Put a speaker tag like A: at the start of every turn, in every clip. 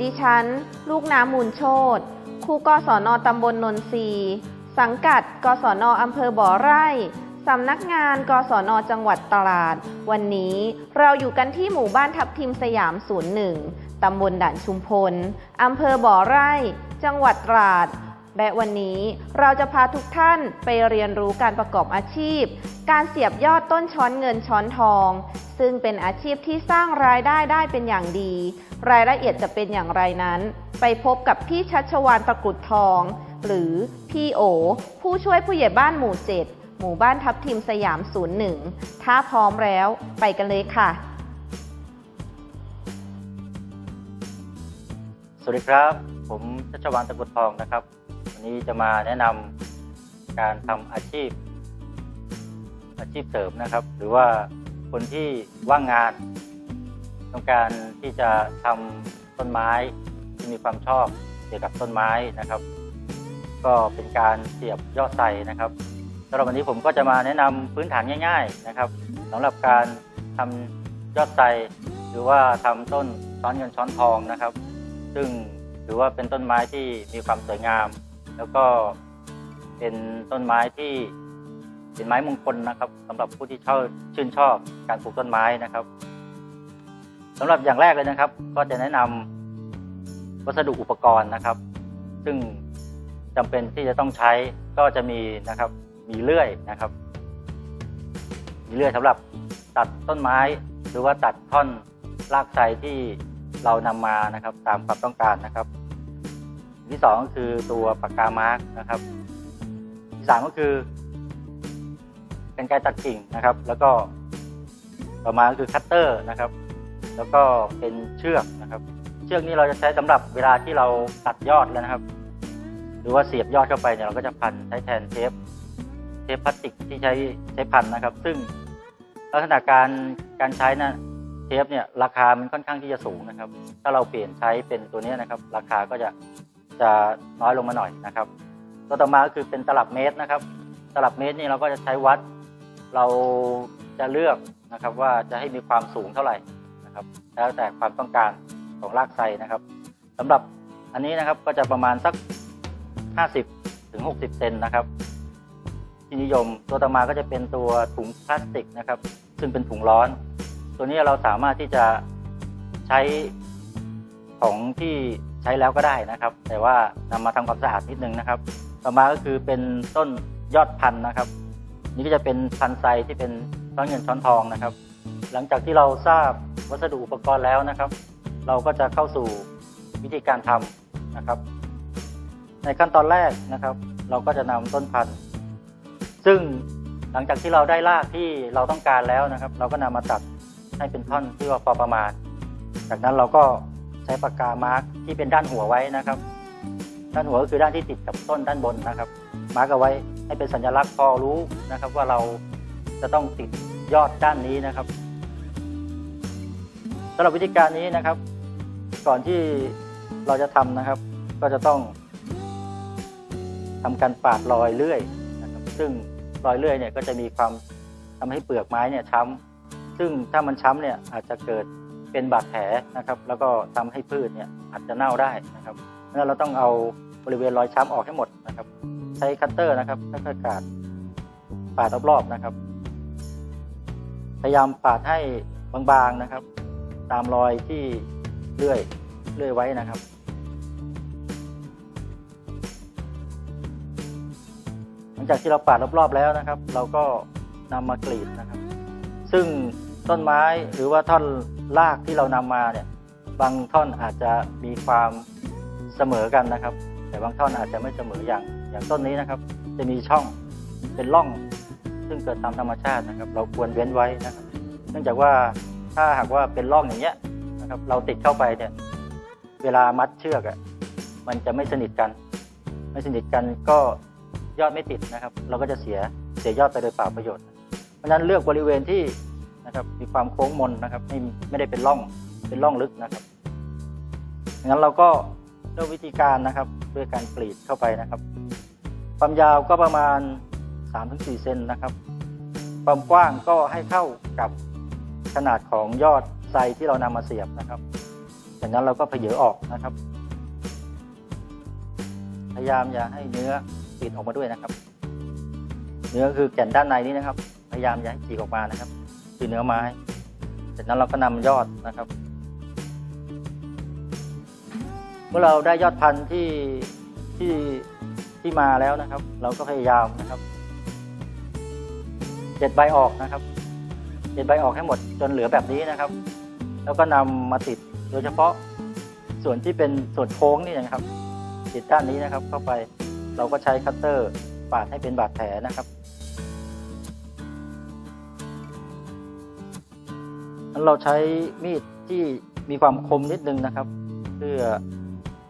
A: ดิฉัน ลูกน้ำมูลโชตครูกศนตำบลนนทรีสังกัด กศนอำเภอบ่อไร่สำนักงาน กศนจังหวัดตราด วันนี้เราอยู่กันที่หมู่บ้านทับทิมสยาม 01 ตำบลด่านชุมพล อำเภอบ่อไร่ จังหวัดตราด และวันนี้เราจะพาทุกท่านไปเรียนรู้การประกอบอาชีพ การเสียบยอดต้นช้อนเงินช้อนทอง ซึ่งเป็นอาชีพที่สร้างรายได้ได้เป็นอย่างดี รายละเอียดจะเป็นอย่างไรนั้น ไปพบกับพี่ชัชวานตะกรุดทอง หรือพี่โอ ผู้ช่วยผู้ใหญ่บ้านหมู่7หมู่บ้านทับทิมสยาม 01 ถ้าพร้อมแล้วไปกันเลยค่ะ
B: สวัสดีครับ ผมชัชวานตะกรุดทองนะครับ วันนี้จะมาแนะนำการทำอาชีพ อาชีพเสริมนะครับ หรือว่าคนที่ว่างงาน ต้องการที่จะทำต้นไม้ที่มีความชอบเกี่ยวกับต้นไม้นะครับ ก็เป็นการเสียบยอดไทรนะครับสำหรับวันนี้ผมก็จะมาแนะนำพื้นฐานง่าย ๆนะครับสำหรับการทำยอดไทรหรือว่าทำต้นช้อนเงินช้อนทองนะครับ ซึ่งถือว่าเป็นต้นไม้ที่มีความสวยงาม แล้วก็เป็นต้นไม้ที่เป็นไม้มงคลนะครับสำหรับผู้ที่ชอบชื่นชอบการปลูกต้นไม้นะครับสำหรับอย่างแรกเลยนะครับ ก็จะแนะนำวัสดุอุปกรณ์นะครับ ซึ่งจำเป็นที่จะต้องใช้ก็จะมีนะครับ มีเลื่อยนะครับ มีเลื่อยสำหรับตัดต้นไม้ หรือว่าตัดท่อนรากไทรที่เรานำมานะครับ ตามความต้องการนะครับ ที่สองก็คือตัวปากกามาร์กนะครับที่สามก็คือเป็นไกรตัดกิ่งนะครับ แล้วก็ต่อมาก็คือคัตเตอร์นะครับ แล้วก็เป็นเชือกนะครับ เชือกนี้เราจะใช้สำหรับเวลาที่เราตัดยอดแล้วนะครับ หรือว่าเสียบยอดเข้าไปเนี่ยเราก็จะพันใช้แทนเทปเทปพลาสติกที่ใช้ใช้พันนะครับ ซึ่งลักษณะการการใช้นะเทปเนี่ยราคามันค่อนข้างที่จะสูงนะครับ ถ้าเราเปลี่ยนใช้เป็นตัวนี้นะครับ ราคาก็จะ จะน้อยลงมาหน่อยนะครับ ตัวต่อมาก็คือเป็นตลับเมตรนะครับ ตลับเมตรนี่เราก็จะใช้วัด เราจะเลือกนะครับว่าจะให้มีความสูงเท่าไหร่นะครับ แล้วแต่ความต้องการของรากไทรนะครับสำหรับอันนี้นะครับก็จะประมาณสัก 50ถึง60 เซนนะครับ ที่นิยมตัวต่อมาก็จะเป็นตัวถุงพลาสติกนะครับ ซึ่งเป็นถุงร้อน ตัวนี้เราสามารถที่จะใช้ของที่ ใช้แล้วก็ได้นะครับ แต่ว่านำมาทำความสะอาดนิดนึงนะครับ ต่อมาก็คือเป็นต้นยอดพันธุ์นะครับ นี่ก็จะเป็นพันธุ์ไซที่เป็นช้อนเงินช้อนทองนะครับ หลังจากที่เราทราบวัสดุอุปกรณ์แล้วนะครับ เราก็จะเข้าสู่วิธีการทำนะครับ ในขั้นตอนแรกนะครับ เราก็จะนำต้นพันธุ์ ซึ่งหลังจากที่เราได้รากที่เราต้องการแล้วนะครับ เราก็นำมาตัดให้เป็นท่อนที่ว่าพอประมาณ จากนั้นเราก็ ช้ปากกามาร์กที่เป็นด้านหัวไว้นะครับ ด้านหัวก็คือด้านที่ติดกับต้นด้านบนนะครับ มาร์กเอาไว้ให้เป็นสัญลักษณ์พอรู้นะครับ ว่าเราจะต้องติดยอดด้านนี้นะครับสำหรับวิธีการนี้นะครับ ก่อนที่เราจะทำนะครับ ก็จะต้องทำการปาดรอยเลื่อยนะครับ ซึ่งรอยเลื่อยเนี่ยก็จะมีความทำให้เปลือกไม้เนี่ยช้ำซึ่งถ้ามันช้ำเนี่ยอาจจะเกิด เป็นบาดแผลนะครับ แล้วก็ทำให้พืชเนี่ยอาจจะเน่าได้นะครับเพราะฉะนั้นเราต้องเอาบริเวณรอยช้ำออกให้หมดนะครับ ใช้คัตเตอร์นะครับค่อยๆกาดปาดรอบๆนะครับ พยายามปาดให้บางๆนะครับ ตามรอยที่เลื่อยเลื่อยไว้นะครับหลังจากที่เราปาดรอบๆแล้วนะครับ เราก็นำมากรีดนะครับ ซึ่ง ต้นไม้หรือว่าท่อนรากที่เรานำมาเนี่ยบางท่อนอาจจะมีความเสมอกันนะครับ แต่บางท่อนอาจจะไม่เสมออย่างอย่างต้นนี้นะครับ จะมีช่องเป็นร่อง ซึ่งเกิดตามธรรมชาตินะครับ เราควรเว้นไว้นะครับ เนื่องจากว่าถ้าหากว่าเป็นร่องอย่างเงี้ยนะครับ เราติดเข้าไปเนี่ยเวลามัดเชือกอะมันจะไม่สนิทกัน ไม่สนิทกันก็ยอดไม่ติดนะครับ เราก็จะเสียเสียยอดไปโดยเปล่าประโยชน์ เพราะฉะนั้นเลือกบริเวณที่ นะครับ มีความโค้งมนนะครับ ไม่ไม่ได้เป็นร่องเป็นร่องลึกนะครับงั้นเราก็เลือกวิธีการนะครับด้วยการกรีดเข้าไปนะครับ ความยาวก็ประมาณ 3-4เซนนะครับ ความกว้างก็ให้เข้ากับขนาดของยอดไซที่เรานำมาเสียบนะครับจากนั้นเราก็เพเยอออกนะครับ พยายามอย่าให้เนื้อติดออกมาด้วยนะครับ เนื้อคือแก่นด้านในนี้นะครับ พยายามอย่าให้ฉีกออกมานะครับ คือเนื้อไม้ จากนั้นเราก็นำยอดนะครับ เมื่อเราได้ยอดพันธุ์ที่ที่ที่มาแล้วนะครับ เราก็พยายามนะครับเด็ดใบออกนะครับเด็ดใบออกให้หมดจนเหลือแบบนี้นะครับ แล้วก็นำมาติดโดยเฉพาะส่วนที่เป็นส่วนโค้งนี่นะครับ ติดด้านนี้นะครับ เข้าไปเราก็ใช้คัตเตอร์ปาดให้เป็นบาดแผลนะครับ นั้นเราใช้มีดที่มีความคมนิดนึงนะครับ เพื่อ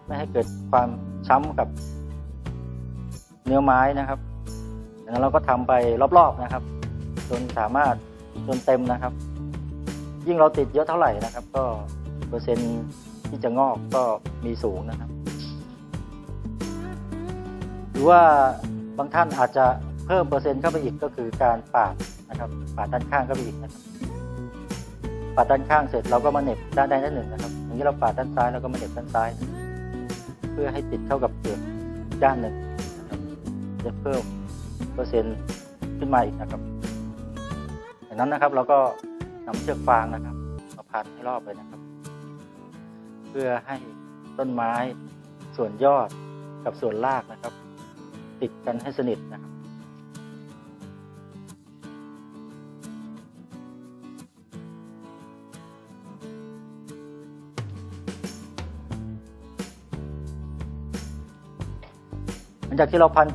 B: ไม่ให้เกิดความช้ำกับเนื้อไม้นะครับดังนั้นเราก็ทำไปรอบๆนะครับ จนสามารถจนเต็มนะครับ ยิ่งเราติดเยอะเท่าไหร่นะครับ ก็เปอร์เซ็นต์ที่จะงอกก็มีสูงนะครับ หรือว่าบางท่านอาจจะเพิ่มเปอร์เซ็นต์เข้าไปอีกก็คือการปาดนะครับปาดด้านข้างเข้าไปอีกนะครับ ปาดด้านข้างเสร็จเราก็มาเหน็บด้านใดด้านหนึ่งนะครับอย่างนี้เราปาดด้านซ้ายเราก็มาเหน็บด้านซ้าย เพื่อให้ติดเข้ากับเปลือกด้านหนึ่งจะเพิ่มเปอร์เซ็นต์ขึ้นมาอีกนะครับจากนั้นนะครับเราก็นำเชือกฟางนะครับมาพันให้รอบเลยนะครับ เพื่อให้ต้นไม้ส่วนยอดกับส่วนรากนะครับ ติดกันให้สนิทนะครับ จากที่เราพัน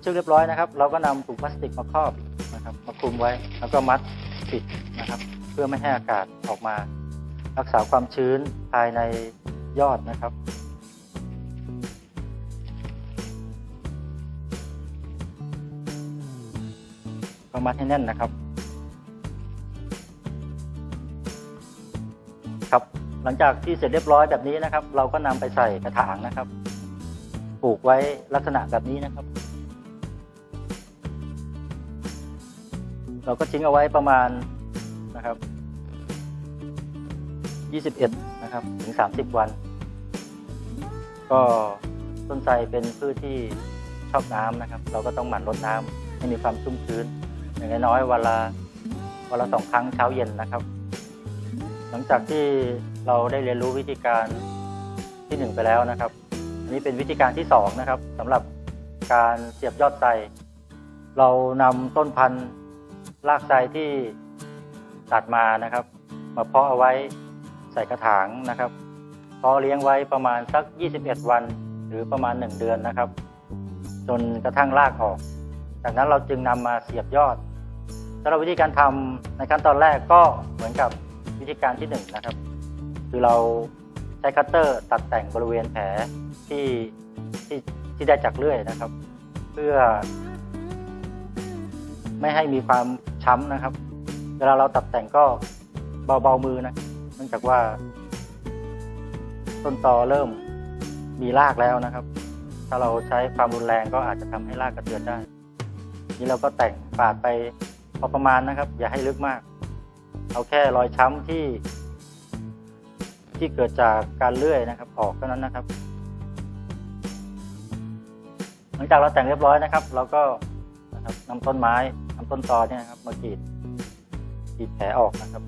B: เชือกเรียบร้อยนะครับ เราก็นำถุงพลาสติกมาครอบนะครับมาคลุมไว้แล้วก็มัดปิดนะครับ เพื่อไม่ให้อากาศออกมา รักษาความชื้นภายในยอดนะครับก็มัดให้แน่นนะครับ ครับหลังจากที่เสร็จเรียบร้อยแบบนี้นะครับ เราก็นำไปใส่กระถางนะครับ ปลูกไว้ลักษณะแบบนี้นะครับ เราก็ทิ้งเอาไว้ประมาณนะครับ 21 นะครับ ถึง 30 วัน ก็ต้นไทรเป็นพืชที่ชอบน้ำนะครับ เราก็ต้องหมั่นรดน้ำให้มีความชุ่มชื้น อย่างน้อยๆวันละวันละสองครั้งเช้าเย็นนะครับ หลังจากที่เราได้เรียนรู้วิธีการที่หนึ่งไปแล้วนะครับ นี้เป็นวิธีการที่สองนะครับสำหรับการเสียบยอดไทรเรานำต้นพันธุ์รากไทรที่ตัดมานะครับ มาเพาะเอาไว้ใส่กระถางนะครับเพาะเลี้ยงไว้ประมาณสัก 21 วัน หรือประมาณ 1 เดือนนะครับ จนกระทั่งรากออก จากนั้นเราจึงนำมาเสียบยอดสำหรับวิธีการทำในขั้นตอนแรกก็เหมือนกับวิธีการที่หนึ่งนะครับ คือเราใช้คัตเตอร์ตัดแต่งบริเวณแผล ที่ที่ที่ได้จากเลื่อยนะครับ เพื่อ ไม่ให้มีความช้ำนะครับ เวลาเราตัดแต่งก็เบาๆมือนะเนื่องจากว่า ต้นตอเริ่มมีรากแล้วนะครับ ถ้าเราใช้ความรุนแรงก็อาจจะทำให้รากกระเทือนได้ นี่เราก็แต่งปาดไปพอประมาณนะครับ อย่าให้ลึกมาก เอาแค่รอยช้ำที่ ที่เกิดจากการเลื่อยนะครับ ออกเท่านั้นนะครับ หลังจากเราแต่งเรียบร้อยนะครับ เราก็นะครับนำต้นไม้นำต้นตอเนี่ยนะครับ มากรีดกรีดแผลออกนะครับ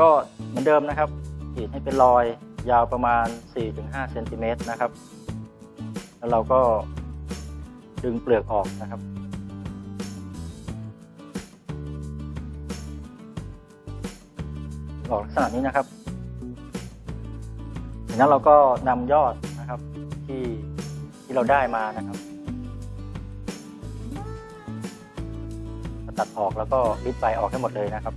B: ก็เหมือนเดิมนะครับกรีดให้เป็นรอยยาวประมาณ 4-5เซนติเมตรนะครับ แล้วเราก็ดึงเปลือกออกนะครับออกลักษณะนี้นะครับจากนั้นเราก็นำยอด ที่ที่เราได้มานะครับมาตัดออกแล้วก็ริดใบออกให้หมดเลยนะครับ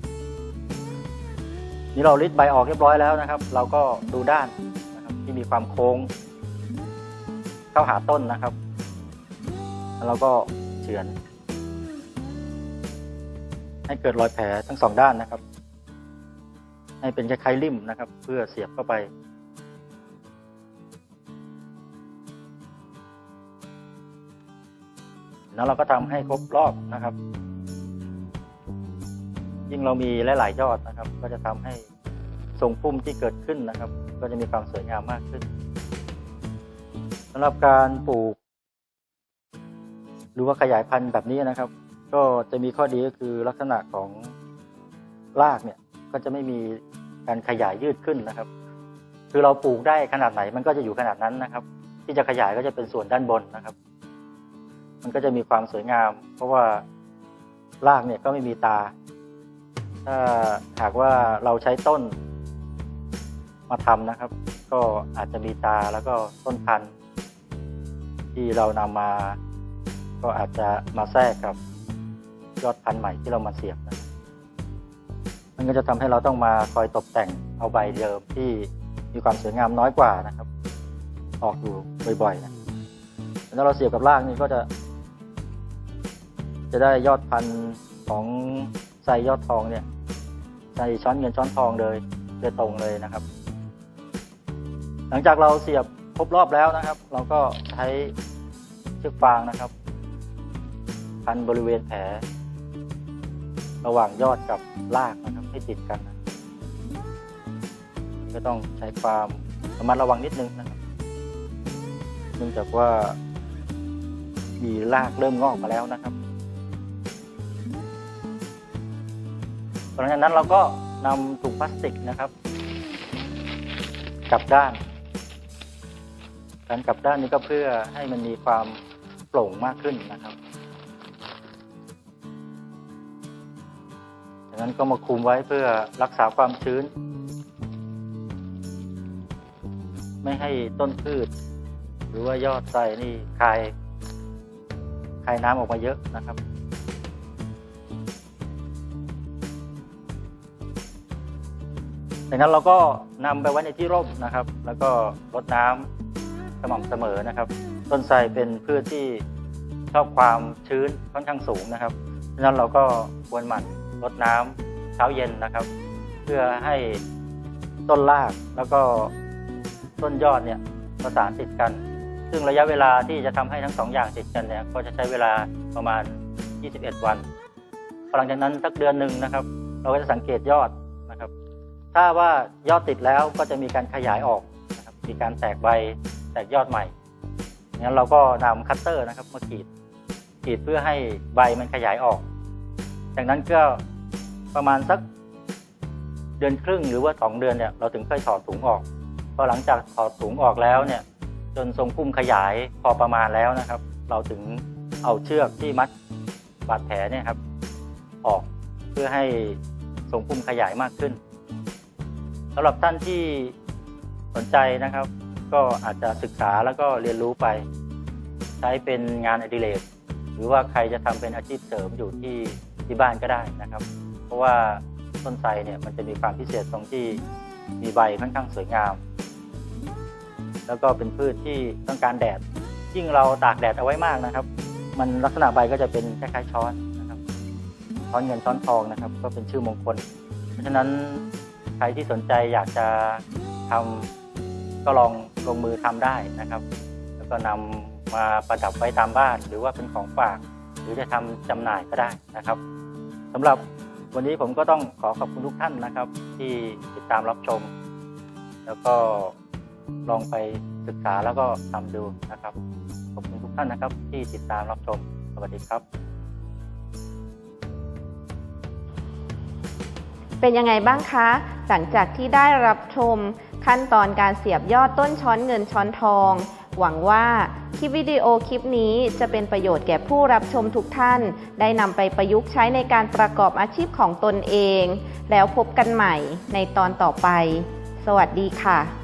B: นี่เราริดใบออกเรียบร้อยแล้วนะครับ เราก็ดูด้านนะครับที่มีความโค้ง เข้าหาต้นนะครับ แล้วเราก็เฉือน ให้เกิดรอยแผลทั้งสองด้านนะครับ ให้เป็นคล้ายๆริมนะครับ เพื่อเสียบเข้าไป แล้วเราก็ทำให้ครบรอบนะครับ ยิ่งเรามีหลายๆยอดนะครับ ก็จะทำให้ทรงพุ่มที่เกิดขึ้นนะครับ ก็จะมีความสวยงามมากขึ้นสำหรับการปลูก หรือว่าขยายพันธุ์แบบนี้นะครับ ก็จะมีข้อดีก็คือลักษณะของรากเนี่ยก็จะไม่มีการขยายยืดขึ้นนะครับ คือเราปลูกได้ขนาดไหนมันก็จะอยู่ขนาดนั้นนะครับ ที่จะขยายก็จะเป็นส่วนด้านบนนะครับ มันก็จะมีความสวยงาม เพราะว่ารากเนี่ยก็ไม่มีตา ถ้าหากว่าเราใช้ต้นมาทำนะครับ ก็อาจจะมีตาแล้วก็ต้นพันธุ์ที่เรานำมา ก็อาจจะมาแทรกกับยอดพันธุ์ใหม่ที่เรามาเสียบนะมันก็จะทำให้เราต้องมาคอยตกแต่งเอาใบเดิมที่มีความสวยงามน้อยกว่านะครับ ออกอยู่บ่อยๆนะแล้วเราเสียบกับรากนี่ก็จะ จะได้ยอดพันธุ์ของไซยอดทองเนี่ยใส่ช้อนเงินช้อนทองเลยโดยตรงเลยนะครับ หลังจากเราเสียบครบรอบแล้วนะครับ เราก็ใช้เชือกฟางนะครับ พันบริเวณแผล ระหว่างยอดกับรากนะครับให้ติดกันนะก็ต้องใช้ความระมัดระวังนิดนึงนะครับเนื่องจากว่ามีรากเริ่มงอกมาแล้วนะครับ หลังจากนั้นเราก็นำถุงพลาสติกนะครับกลับด้าน การกลับด้านนี้ก็เพื่อให้มันมีความโปร่งมากขึ้นนะครับ จากนั้นก็มาคุมไว้เพื่อรักษาความชื้น ไม่ให้ต้นพืช หรือว่ายอดไทรนี่คายคายน้ำออกมาเยอะนะครับ จากนั้นเราก็นำไปไว้ในที่ร่มนะครับ แล้วก็รดน้ำสม่ำเสมอนะครับ ต้นไทรเป็นพืชที่ชอบความชื้นค่อนข้างสูงนะครับดังนั้นเราก็ควรหมั่นรดน้ำเช้าเย็นนะครับ เพื่อให้ต้นรากแล้วก็ต้นยอดเนี่ยประสานติดกัน ซึ่งระยะเวลาที่จะทำให้ทั้งสองอย่างติดกันเนี่ยก็จะใช้เวลาประมาณ 21 วันหลังจากนั้นสักเดือนหนึ่งนะครับ เราก็จะสังเกตยอด ถ้าว่ายอดติดแล้วก็จะมีการขยายออกนะครับมีการแตกใบแตกยอดใหม่งั้นเราก็นำคัตเตอร์นะครับมากรีดกรีดเพื่อให้ใบมันขยายออก จากนั้นก็ประมาณสักเดือนครึ่งหรือว่าสองเดือนเนี่ยเราถึงค่อยถอดถุงออกพอหลังจากถอดถุงออกแล้วเนี่ยจนทรงพุ่มขยายพอประมาณแล้วนะครับ เราถึงเอาเชือกที่มัดบาดแผลเนี่ยครับ ออกเพื่อให้ทรงพุ่มขยายมากขึ้น สำหรับท่านที่สนใจนะครับ ก็อาจจะศึกษาแล้วก็เรียนรู้ไป ใช้เป็นงานอดิเรกหรือว่าใครจะทำเป็นอาชีพเสริมอยู่ที่ที่บ้านก็ได้นะครับ เพราะว่าต้นไทรเนี่ยมันจะมีความพิเศษตรงที่มีใบค่อนข้างสวยงาม แล้วก็เป็นพืชที่ต้องการแดดยิ่งเราตากแดดเอาไว้มากนะครับ มันลักษณะใบก็จะเป็นคล้ายๆช้อนนะครับช้อนเงินช้อนทองนะครับ ก็เป็นชื่อมงคล เพราะฉะนั้น ใครที่สนใจอยากจะทำก็ลองลงมือทำได้นะครับ แล้วก็นำมาประดับไว้ตามบ้าน หรือว่าเป็นของฝาก หรือจะทำจำหน่ายก็ได้นะครับสำหรับวันนี้ผมก็ต้องขอขอบคุณทุกท่านนะครับ ที่ติดตามรับชม แล้วก็ลองไปศึกษาแล้วก็ทำดูนะครับ ขอบคุณทุกท่านนะครับ ที่ติดตามรับชม สวัสดีครับ
A: เป็นยังไงบ้างคะ หลังจากที่ได้รับชมขั้นตอนการเสียบยอดต้นช้อนเงินช้อนทอง หวังว่าคลิปวิดีโอคลิปนี้จะเป็นประโยชน์แก่ผู้รับชมทุกท่าน ได้นำไปประยุกต์ใช้ในการประกอบอาชีพของตนเอง แล้วพบกันใหม่ในตอนต่อไป สวัสดีค่ะ